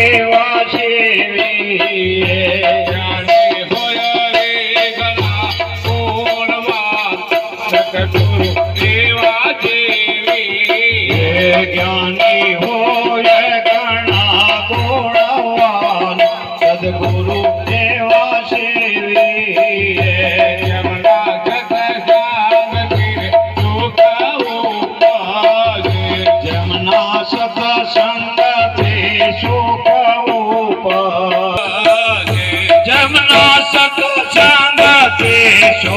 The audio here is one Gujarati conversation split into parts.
ದೇವಾ ದೇವಿ এসো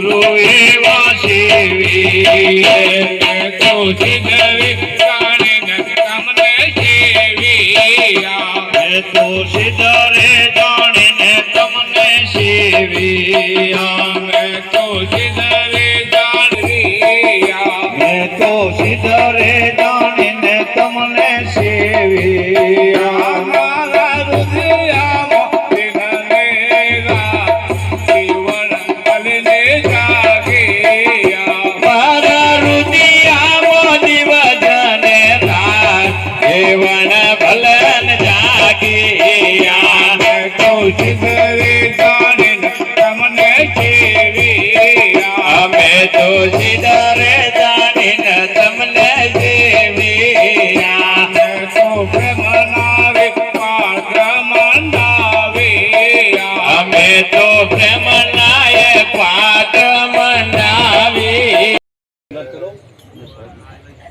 ગુરુ એવા સેવી કૌશિક વિકાણ તમને સેવી કૌશિક રે જાણીને તમને સેવી કૌશિક રે જાણવી કૌશિક રે જાણીને તમને સેવી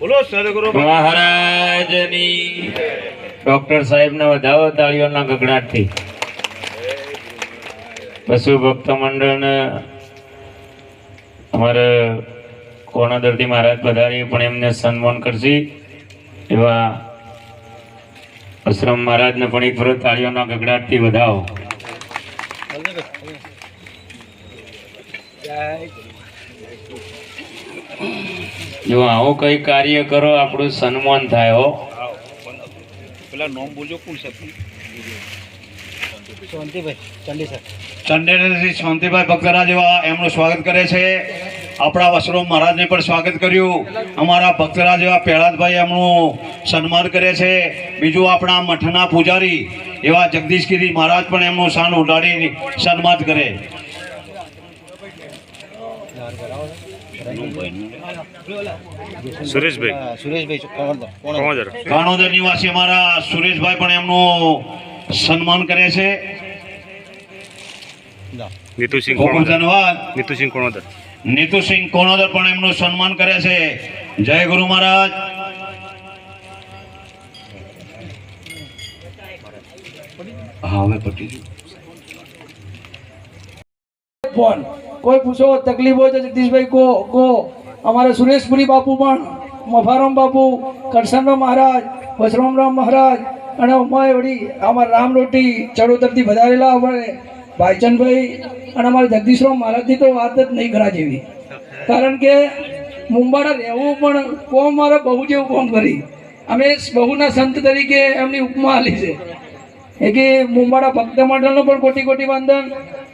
બોલો સદગુરુ મહારાજની. ડોક્ટર સાહેબને વધાવો તાળીઓના ગગડાટથી. પશુ ભક્ત મંડળને અમારે કોણાદરથી મહારાજ પધારી પણ એમને સન્માન કરશે. એવા આશ્રમ મહારાજને પણ એક ફરજ તાળીઓના ગગડાટથી વધાવો. જો આવું કઈ કાર્ય કરો આપણું સન્માન થાય હો. પેલા નોમ બોલજો કોણ છે? ચંડેલથી શાંતિભાઈ ભક્તરા જેવા એમનું સ્વાગત કરે છે. આપણા વસરો મહારાજને પણ સ્વાગત કર્યું. અમારા ભક્તરા જેવા પહેલાદભાઈ એમનું સન્માન કરે છે. બીજું આપણા મઠના પૂજારી એવા જગદીશગીરી મહારાજ પણ એમનું શાન ઉડાડી સન્માન કરે. સુરેશભાઈ. સુરેશભાઈ કાણોદર નિવાસી અમારા સુરેશભાઈ પણ એમનું સન્માન કરે છે. નીતુસિંહ ધન્યવાદ. નીતુસિંહ કોણોદર. નીતુસિંહ કોણોદર પણ એમનું સન્માન કરે છે. જય ગુરુ મહારાજ. હા હવે પટી ફોન કોઈ પૂછો, તકલીફ હોય તો જગદીશભાઈ કો કો અમારે સુરેશપુરી બાપુ પણ, મફારામ બાપુ, કરશનરામ મહારાજ, વસરામરામ મહારાજ અને અમારે વળી અમારા રામ રોટી ચડોતરથી વધારેલા અમારે ભાઈચંદભાઈ અને અમારે જગદીશરામ મહારાજની તો વાત જ નહીં કરા જેવી. કારણ કે મુંબાડા રહેવું પણ કોમ મારા બહુ જેવું કોમ કરી. અમે બહુના સંત તરીકે એમની ઉપમા આલી છે. એ કે મુંબાડા ભક્ત મંડળનો પણ કોટી કોટી વંદન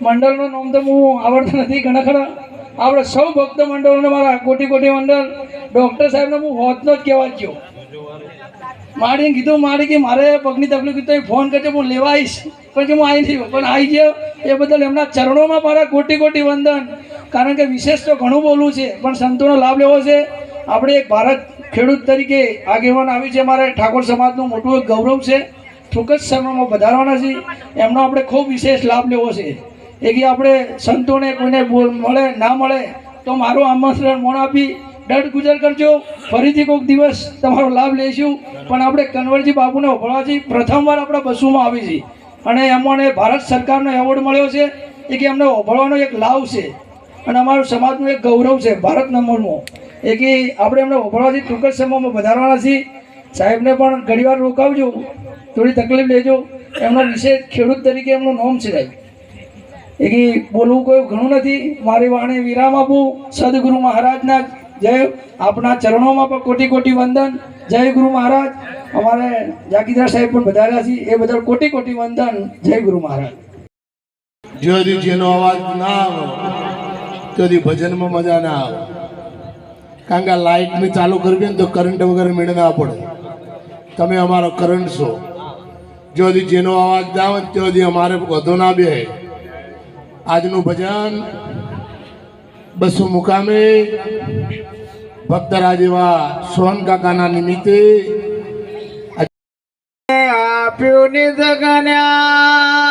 મંડળનું નામ તો હું આવડતું નથી ઘણા ખરા. આપણે સૌ ભક્ત મંડળોને મારા કોટી કોટી વંદન ડૉક્ટર સાહેબને હું હોતનો જ કહેવા ગયો. માડીને કીધું માડી કે મારે પગની તકલીફ તો ફોન કરજો, હું લેવા આવીશ. પણ કે હું આવી નહીં પણ આવી ગયો. એ બદલ એમના ચરણોમાં મારા કોટી કોટી વંદન કારણ કે વિશેષ તો ઘણું બોલવું છે, પણ સંતોનો લાભ લેવો છે. આપણે એક ભારત ખેડૂત તરીકે આગેવાન આવી છે, મારે ઠાકોર સમાજનું મોટું એક ગૌરવ છે. ટૂંક જ વધારવાના છે. એમનો આપણે ખૂબ વિશેષ લાભ લેવો છે. એ કે આપણે સંતોને કોઈને મળે, ના મળે, તો મારું આમંત્રણ મોણ આપી દઢ ગુજર કરજો. ફરીથી કોઈક દિવસ તમારો લાભ લઈશું. પણ આપણે કન્વરજી બાપુને ઉભરવાથી પ્રથમવાર આપણા બસોમાં આવી છે. અને એમને ભારત સરકારનો એવોર્ડ મળ્યો છે. એ કે એમને ઉભરવાનો એક લાભ છે. અને અમારું સમાજનું એક ગૌરવ છે, ભારત નંબરનું એ કે આપણે એમને ઉભરવાથી ટૂંક સમયમાં વધારવાના છીએ. સાહેબને પણ ઘણીવાર રોકાવજો. થોડી તકલીફ લેજો. એમનો વિશે ખેડૂત તરીકે એમનું નામ છે એ કે બોલવું કોઈ ઘણું નથી. મારી વાણી વિરામ આપું. સદગુરુ મહારાજના જય. આપના ચરણોમાં પણ કોટી કોટી વંદન. જય ગુરુ મહારાજ. અમારે જાગીદાર સાહેબ પણ વધાર્યા છે. એ બદલ કોટી કોટી વંદન. જય ગુરુ મહારાજ. જ્યોતિ જેનો અવાજ ના આવે. ત્યોથી ભજનમાં મજા ના આવે. કારણ કે આ લાઇટ મેં ચાલુ કરવી ને તો કરંટ વગર મેળ ના પડે. તમે અમારો કરંટ છો. જ્યોથી જેનો અવાજ ના આવે ત્યાંથી અમારે વધુ ના બે. આજનું ભજન બસો મુકામે ભક્તરાજ એવા સોહન કાકાના નિમિત્તે આપ્યું નિધ જ્ઞાન.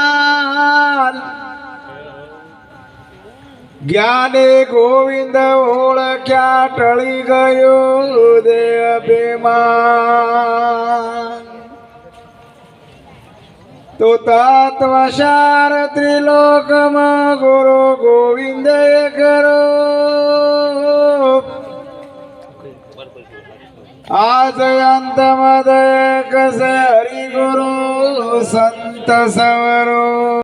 જ્ઞાને ગોવિંદ ઓળખ્યા, ટળી ગયું દેહ બેમાન તો તત્વસાર ત્રિલોકમાં ગુરુ ગોવિંદ કરો. આજ અંતમદય કસે હરિગુરુ સંત સવરો.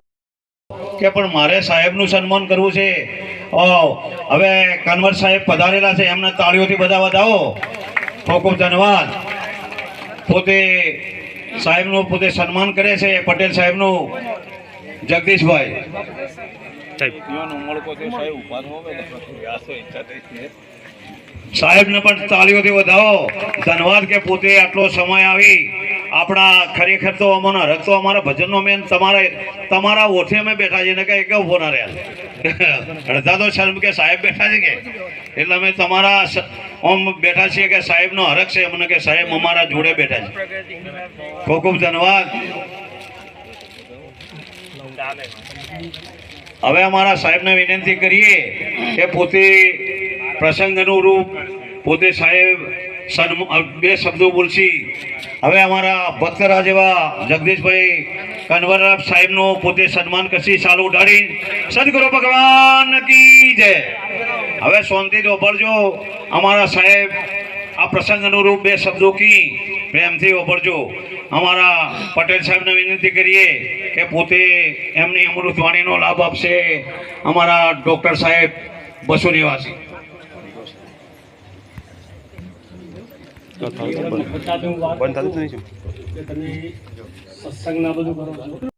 કે પણ મારે સાહેબનું સન્માન કરવું છે? હવે કન્વર સાહેબ પધારેલા છે. એમને તાળીઓથી બધા વધાવો. ખૂબ ખૂબ ધન્યવાદ. પોતે સાહેબનું પોતે સન્માન કરે છે પટેલ સાહેબનું. જગદીશભાઈ. સાહેબને પણ તાળીઓથી વધાવો. ધન્યવાદ કે પોતે આટલો સમય આવી. આપણા ખરેખર તો અમને હરક તો અમારા ભજનનો મેન. તમારે તમારા ઓઠે અમે બેઠા છીએ ને કે એક ઊભો ના રહ્યા. અડધા તો શર્મ કે સાહેબ બેઠા છે કે? એટલે અમે તમારા આમ બેઠા છીએ કે સાહેબનો હરખ છે મને કે સાહેબ અમારા જોડે બેઠા છે. ખૂબ ખૂબ ધન્યવાદ. હવે અમારા સાહેબને વિનંતી કરીએ કે પોતે પ્રસંગ અનુરૂપ પોતે સાહેબ બે શબ્દો બોલશી. હવે અમારા ભક્તરા જેવા જગદીશભાઈ કનવરરાવ સાહેબનું પોતે સન્માન કરશી. સાલું ઉડાડી સદગુરુ ભગવાન કી જય. હવે શાંતિથી ઓભરજો અમારા સાહેબ આ પ્રસંગ અનુરૂપ બે શબ્દો કી પ્રેમથી ઓભરજો અમારા પટેલ સાહેબને વિનંતી કરીએ કે પોતે એમની અમૃતવાણીનો લાભ આપશે. અમારા ડૉક્ટર સાહેબ બસો નિવાસી. બંધ થતું નહીં બધું કરો છો.